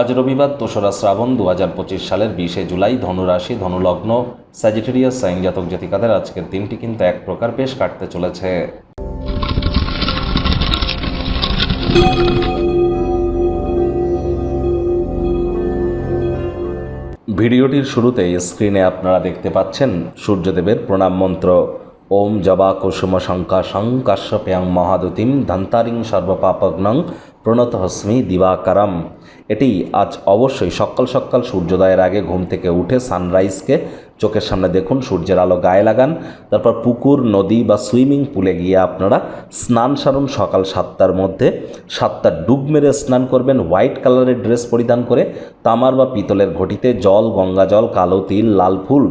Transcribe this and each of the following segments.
আজ রবিবার দোসরা শ্রাবণ দু পঁচিশ সালের বিশে জুলাই ধনুরাশি, ধনুলগ্ন স্যাজিটেরিয়াস সাইন জাতক জাতিকাদের আজকের দিনটি কিন্তু এক প্রকার বেশ কাটতে চলেছে। ভিডিওটির শুরুতেই স্ক্রিনে আপনারা দেখতে পাচ্ছেন সূর্যদেবের প্রণাম মন্ত্র। ওম জবা কুসুম শঙ্কা শং কাশ্যপ্যাং মহাদুতিম ধন্তারিং সর্বপাপগ্নং প্রণত হস্মি দিবাকারম এটি আজ অবশ্যই সকাল সকাল সূর্যোদয়ের আগে ঘুম থেকে উঠে সানরাইজকে চোখের সামনে দেখুন, সূর্যের আলো গায়ে লাগান। তারপর পুকুর, নদী বা সুইমিং পুলে গিয়ে আপনারা স্নান সারুন সকাল সাতটার মধ্যে। সাতটার ডুব মেরে স্নান করবেন হোয়াইট কালারের ড্রেস পরিধান করে তামার বা পিতলের ঘটিতে জল, গঙ্গা জল, কালো তিল, লাল ফুল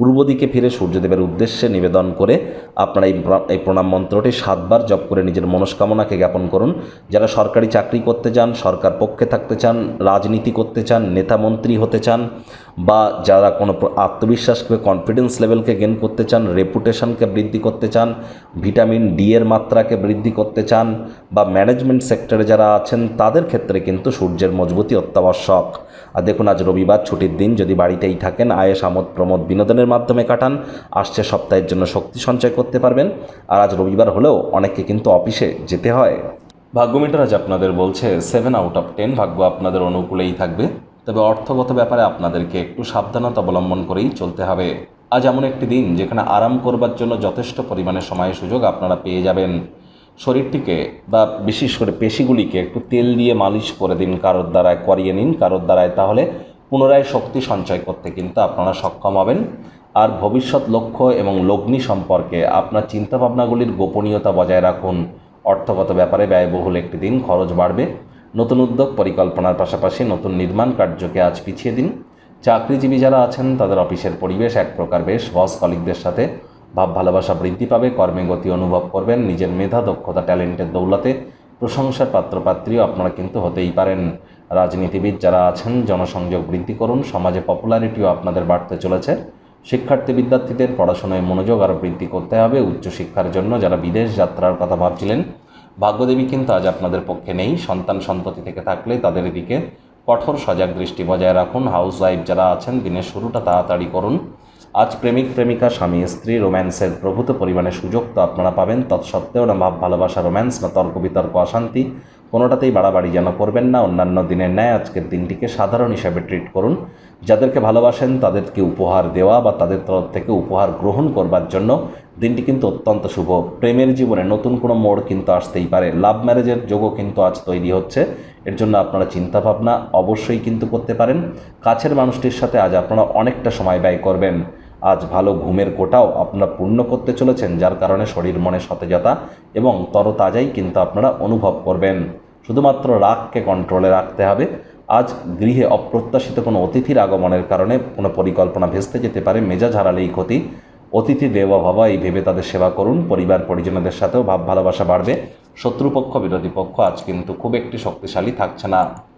পূর্ব দিকে ফিরে সূর্যদেবের উদ্দেশ্যে নিবেদন করে আপনারা এই প্র- এই প্রণাম মন্ত্রটি সাতবার জপ করে নিজের মনস্কামনাকে জ্ঞাপন করুন। যারা সরকারি চাকরি করতে চান, সরকার পক্ষে থাকতে চান, রাজনীতি করতে চান, নেতা মন্ত্রী হতে চান, বা যারা কোনো আত্মবিশ্বাসকে কনফিডেন্স লেভেলকে গেন করতে চান রেপুটেশনকে বৃদ্ধি করতে চান ভিটামিন ডি এর মাত্রাকে বৃদ্ধি করতে চান, বা ম্যানেজমেন্ট সেক্টরে যারা আছেন, তাদের ক্ষেত্রে কিন্তু সূর্যের মজবুতি অত্যাবশ্যক। আর দেখুন, আজ রবিবার ছুটির দিন, যদি বাড়িতেই থাকেন আয়েস আমোদ প্রমোদ বিনোদনের মাধ্যমে কাটান, আসছে সপ্তাহের জন্য শক্তি সঞ্চয় করতে পারবেন। আর আজ রবিবার হলেও অনেককে কিন্তু অফিসে যেতে হয়। ভাগ্যমিটার আজ আপনাদের বলছে সেভেন আউট অফ টেন ভাগ্য আপনাদের অনুকূলেই থাকবে। তবে অর্থগত ব্যাপারে আপনাদেরকে একটু সাবধানতা অবলম্বন করেই চলতে হবে। আজ এমন একটি দিন, যেখানে আরাম করবার জন্য যথেষ্ট পরিমাণে সময় সুযোগ আপনারা পেয়ে যাবেন। শরীরটিকে বা বিশেষ করে পেশিগুলিকে একটু তেল দিয়ে মালিশ করে দিন কারোর দ্বারায়, করিয়ে নিন কারোর দ্বারায়, তাহলে পুনরায় শক্তি সঞ্চয় করতে কিন্তু আপনারা সক্ষম হবেন। আর ভবিষ্যৎ লক্ষ্য এবং লগ্নি সম্পর্কে আপনার চিন্তাভাবনাগুলির গোপনীয়তা বজায় রাখুন। অর্থগত ব্যাপারে ব্যয়বহুল একটি দিন, খরচ বাড়বে। নতুন উদ্যোগ পরিকল্পনার পাশাপাশি নতুন নির্মাণ কার্যকে আজ পিছিয়ে দিন। চাকরিজীবী যারা আছেন, তাদের অফিসের পরিবেশ এক প্রকার বেশ বস কলিকদের সাথে ভাব, ভালোবাসা বৃদ্ধি পাবে, কর্মে গতি অনুভব করবেন, নিজের মেধা, দক্ষতা, ট্যালেন্টের দৌলতে প্রশংসার পাত্রপাত্রীও আপনারা কিন্তু হতেই পারেন। রাজনীতিবিদ যারা আছেন, জনসংযোগ বৃদ্ধি করুন, সমাজে পপুলারিটিও আপনাদের বাড়তে চলেছে। শিক্ষার্থী বিদ্যার্থীদের পড়াশোনায় মনোযোগ আরও বৃদ্ধি করতে হবে, উচ্চশিক্ষার জন্য যারা বিদেশ যাত্রার কথা ভাবছিলেন, ভাগ্যদেবী কিন্তু আজ আপনাদের পক্ষে নেই। সন্তান সন্ততি থেকে থাকলে তাদের দিকে কঠোর সজাগ দৃষ্টি বজায় রাখুন। হাউস ওয়াইফ যারা আছেন, দিনের শুরুটা তাড়াতাড়ি করুন। আজ প্রেমিক, প্রেমিকা, স্বামী, স্ত্রী, রোম্যান্সের প্রভূত পরিমাণে সুযোগ তো আপনারা পাবেন। তৎসত্ত্বেও না ভাব, ভালোবাসা, রোম্যান্স, না তর্ক, বিতর্ক, অশান্তি, কোনোটাতেই বাড়াবাড়ি যেন করবেন না। অন্যান্য দিনের ন্যায় আজকের দিনটিকে সাধারণ হিসাবে ট্রিট করুন। যাদেরকে ভালোবাসেন, তাদেরকে উপহার দেওয়া বা তাদের তরফ থেকে উপহার গ্রহণ করবার জন্য দিনটি কিন্তু অত্যন্ত শুভ। প্রেমের জীবনে নতুন কোনো মোড় কিন্তু আসতেই পারে। লাভ ম্যারেজের যোগও কিন্তু আজ তৈরি হচ্ছে। এর জন্য আপনারা চিন্তাভাবনা অবশ্যই কিন্তু করতে পারেন। কাছের মানুষটির সাথে আজ আপনারা অনেকটা সময় ব্যয় করবেন। আজ ভালো ঘুমের কোটাও আপনারা পূর্ণ করতে চলেছেন, যার কারণে শরীর মনে সতেজতা এবং তরতাজাই কিন্তু আপনারা অনুভব করবেন। শুধুমাত্র রাগকে কন্ট্রোলে রাখতে হবে। আজ গৃহে অপ্রত্যাশিত কোনো অতিথির আগমনের কারণে কোনো পরিকল্পনা ভেস্তে যেতে পারে, মেজাজ হারালেই ক্ষতি। অতিথি দেওয়া ভাবা এই ভেবে তাদের সেবা করুন, পরিবার পরিজনদের সাথেও ভাব ভালোবাসা বাড়বে। শত্রুপক্ষ, বিরোধী পক্ষ আজ কিন্তু খুব একটি শক্তিশালী থাকছে না।